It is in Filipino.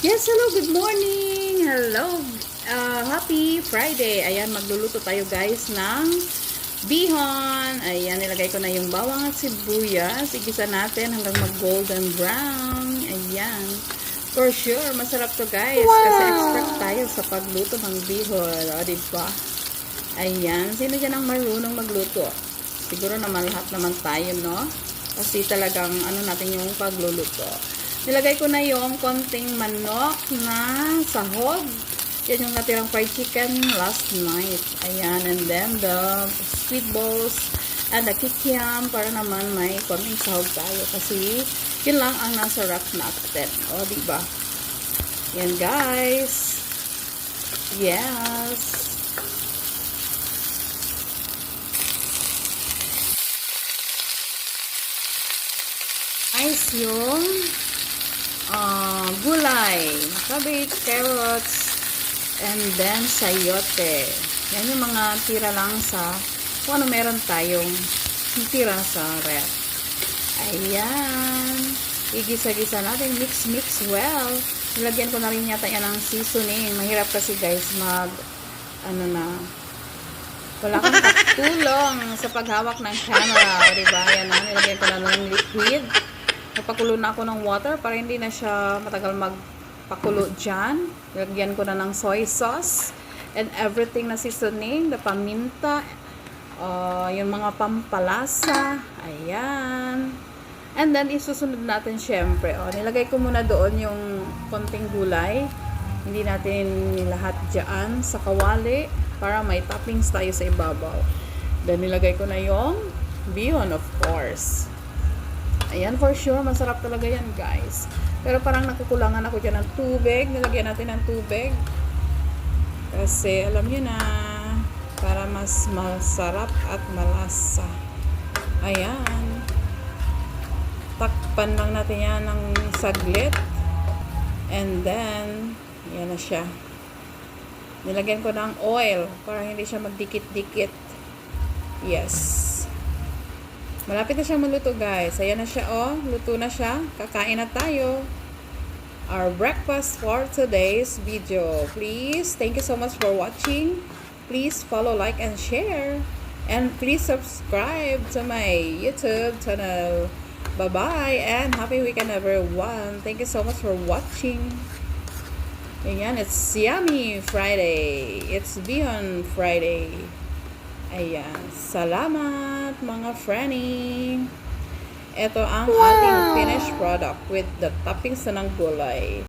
Yes, hello, good morning. Hello. Uh, happy Friday. Ayan, magluluto tayo guys ng bihon. Ayan, nilagay ko na yung bawang at sibuyas. Igisa natin hanggang mag-golden brown. Ayan. For sure, masarap to guys. Kasi expert tayo sa pagluto ng bihon. O, diba? Ayan. Sino dyan ang marunong magluto? Siguro naman lahat naman tayo, no? Kasi talagang ano natin yung pagluluto. Nilagay ko na yung konting manok na sahog. Yan yung natirang fried chicken last night. Ayan. And then the sweet balls and the kikiam para naman may konting sahog tayo. Kasi yun lang ang nasa rack natin. O, diba? Yan guys. Yes. Ice yung uh, gulay, cabbage, carrots, and then sayote. Yan yung mga tira lang sa kung ano meron tayong tira sa rep. Ayan. Igisa-gisa natin. Mix, mix well. Nilagyan ko na rin yata yan ng seasoning. Mahirap kasi guys mag ano na wala kang katulong sa paghawak ng camera. Diba? Yan na. Nilagyan ko na ng liquid. Napakulo na ako ng water para hindi na siya matagal magpakulo dyan. Lagyan ko na ng soy sauce and everything na seasoning, the paminta, uh, yung mga pampalasa, ayan. And then, isusunod natin syempre. O, nilagay ko muna doon yung konting gulay. Hindi natin lahat dyan sa kawali para may toppings tayo sa ibabaw. Then, nilagay ko na yung bihon, of course. Ayan, for sure, masarap talaga yan, guys. Pero parang nakukulangan ako dyan ng tubig. Nilagyan natin ng tubig. Kasi, alam nyo na, para mas masarap at malasa. Ayan. Takpan lang natin yan ng saglit. And then, yan na siya. Nilagyan ko ng oil para hindi siya magdikit-dikit. Yes. Malapit na siya maluto guys. Ayan na siya oh. Luto na siya. Kakain na tayo. Our breakfast for today's video. Please, thank you so much for watching. Please follow, like, and share. And please subscribe to my YouTube channel. Bye-bye and happy weekend everyone. Thank you so much for watching. Ayan, it's Yummy Friday. It's Bihon Friday. Ayan, salamat mga friending. Ito ang ating finished product with the toppings na ng gulay.